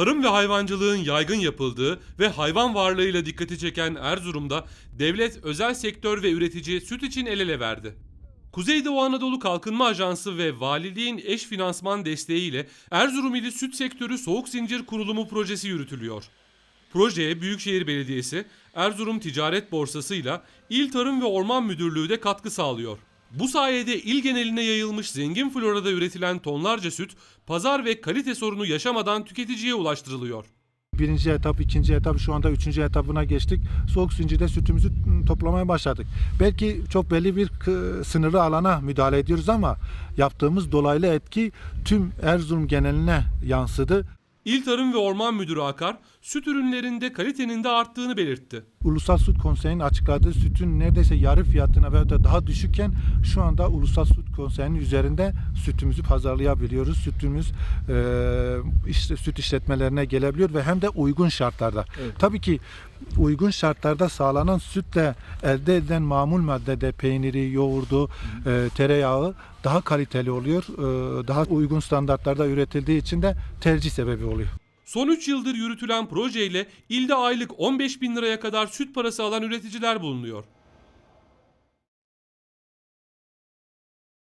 Tarım ve hayvancılığın yaygın yapıldığı ve hayvan varlığıyla dikkati çeken Erzurum'da devlet, özel sektör ve üretici süt için el ele verdi. Kuzeydoğu Anadolu Kalkınma Ajansı ve valiliğin eş finansman desteğiyle Erzurum İli Süt Sektörü Soğuk Zincir Kurulumu projesi yürütülüyor. Projeye Büyükşehir Belediyesi, Erzurum Ticaret Borsası ile İl Tarım ve Orman Müdürlüğü de katkı sağlıyor. Bu sayede il geneline yayılmış zengin florada üretilen tonlarca süt, pazar ve kalite sorunu yaşamadan tüketiciye ulaştırılıyor. Birinci etap, ikinci etap, şu anda üçüncü etapına geçtik. Soğuk zincirde sütümüzü ıı, toplamaya başladık. Belki çok belli bir sınırlı alana müdahale ediyoruz ama yaptığımız dolaylı etki tüm Erzurum geneline yansıdı. İl Tarım ve Orman Müdürü Akar, süt ürünlerinde kalitenin de arttığını belirtti. Ulusal Süt Konseyi'nin açıkladığı sütün neredeyse yarı fiyatına veya da daha düşükken şu anda Ulusal Süt Konseyi'nin üzerinde sütümüzü pazarlayabiliyoruz. Sütümüz e, işte süt işletmelerine gelebiliyor ve hem de uygun şartlarda. Tabii ki uygun şartlarda sağlanan sütle elde edilen mamul maddede peyniri, yoğurdu, e, tereyağı daha kaliteli oluyor. E, daha uygun standartlarda üretildiği için de tercih sebebi oluyor. Son 3 yıldır yürütülen projeyle ilde aylık 15 bin liraya kadar süt parası alan üreticiler bulunuyor.